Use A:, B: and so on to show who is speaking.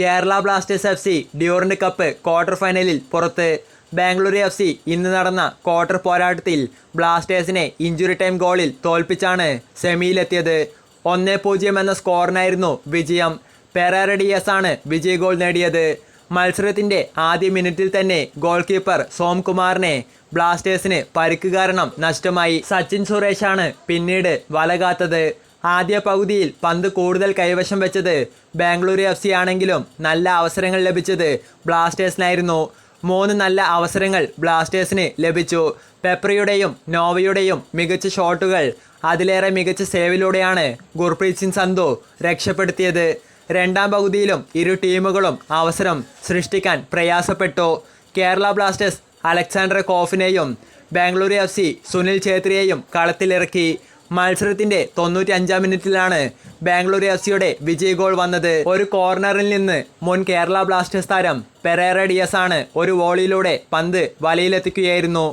A: Kerala Blasters F C Durand cup quarter ഫൈനലിൽ പുറത്ത്. Bengaluru F C ഇന്ന് നടന്ന ക്വാർട്ടർ പോരാട്ടത്തിൽ ബ്ലാസ്റ്റേഴ്സിനെ ഇഞ്ചുറി ടൈം ഗോളിൽ തോൽപ്പിച്ചാണ് സെമിയിലെത്തിയത്. ഒന്നേ പൂജ്യം എന്ന സ്കോറിനായിരുന്നു വിജയം. പെരാര ഡിയസ് ആണ് വിജയ ഗോൾ നേടിയത്. മത്സരത്തിന്റെ ആദ്യ മിനിറ്റിൽ തന്നെ ഗോൾ കീപ്പർ സോംകുമാറിനെ ബ്ലാസ്റ്റേഴ്സിന് പരിക്ക് കാരണം നഷ്ടമായി. സച്ചിൻ സുരേഷാണ് പിന്നീട് വലകാത്തത്. ആദ്യ പകുതിയിൽ പന്ത് കൂടുതൽ കൈവശം വെച്ചത് ബാംഗ്ലൂർ എഫ് സി ആണെങ്കിലും നല്ല അവസരങ്ങൾ ലഭിച്ചത് ബ്ലാസ്റ്റേഴ്സിനായിരുന്നു. മൂന്ന് നല്ല അവസരങ്ങൾ ബ്ലാസ്റ്റേഴ്സിന് ലഭിച്ചു. പെപ്രിയുടെയും നോവയുടെയും മികച്ച ഷോട്ടുകൾ അതിലേറെ മികച്ച സേവിലൂടെയാണ് ഗുർപ്രീത് സിംഗ് സന്ധു രക്ഷപ്പെടുത്തിയത്. രണ്ടാം പകുതിയിലും ഇരു ടീമുകളും അവസരം സൃഷ്ടിക്കാൻ പ്രയാസപ്പെട്ടു. കേരള ബ്ലാസ്റ്റേഴ്സ് അലക്സാണ്ടർ കോഫിനെയും ബാംഗ്ലൂർ എഫ് സി സുനിൽ ഛേത്രിയെയും കളത്തിലിറക്കി. മത്സരത്തിന്റെ തൊണ്ണൂറ്റി അഞ്ചാം മിനിറ്റിലാണ് ബാംഗ്ലൂർ എഫ് സിയുടെ വിജയ ഗോൾ വന്നത്. ഒരു കോർണറിൽ നിന്ന് മുൻ കേരള ബ്ലാസ്റ്റേഴ്സ് താരം പെരേറ ഡിയസ് ആണ് ഒരു വോളിയിലൂടെ പന്ത് വലയിലെത്തിക്കുകയായിരുന്നു.